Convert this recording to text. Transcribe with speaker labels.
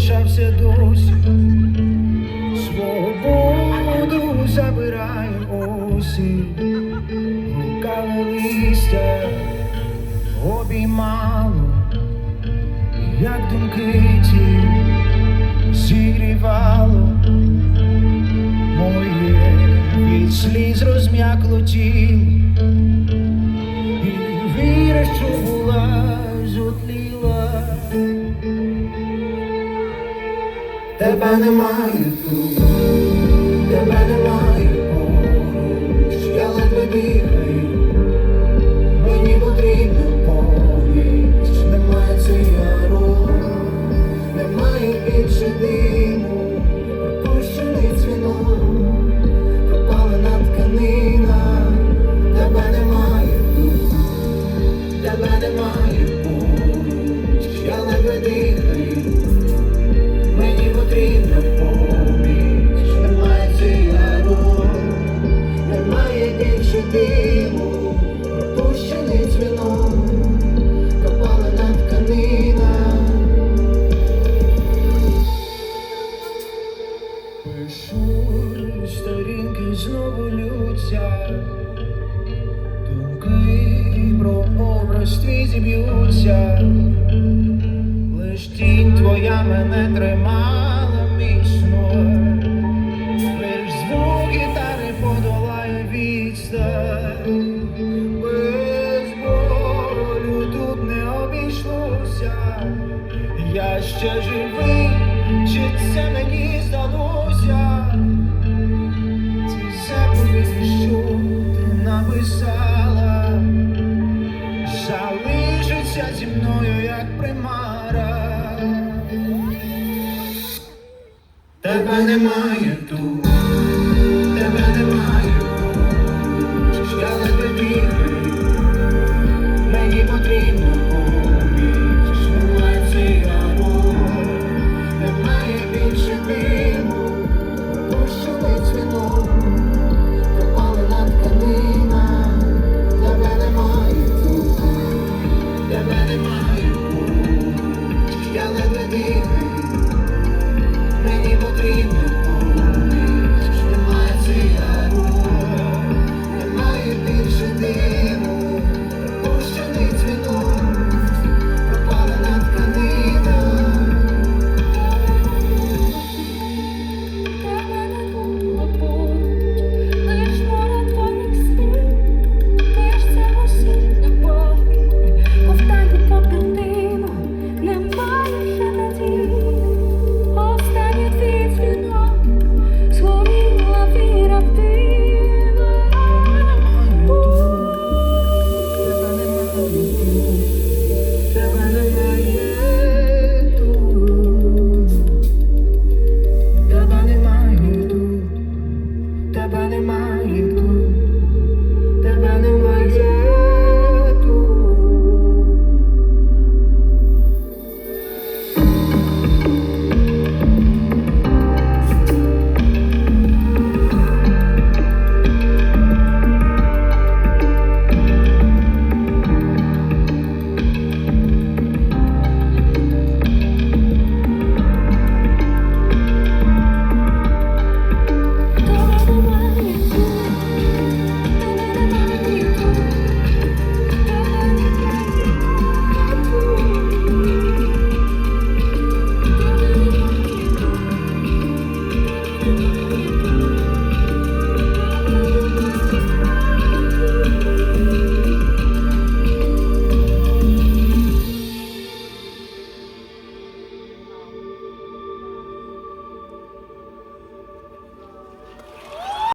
Speaker 1: лишався досі, свободу забирає осінь, руками листя обіймало, як думки ті зігрівало. Моє від сліз розм'якло тіло. Тебе немає тут, тебе немає поруч, я ледве бігаю, мені потрібна поміч, немає цигарок, немає більше диму, немає більше диму, пропущений дзвінок, пропалена тканина. Пишу сторінки знову лються, думки про образ твій зіб'ються. Лиш тінь твоя мене тримала я ще живий, чи це мені здалося? Ці заповіді, що ти написала залишиться зі мною, як примара. Тебе немає тут, мені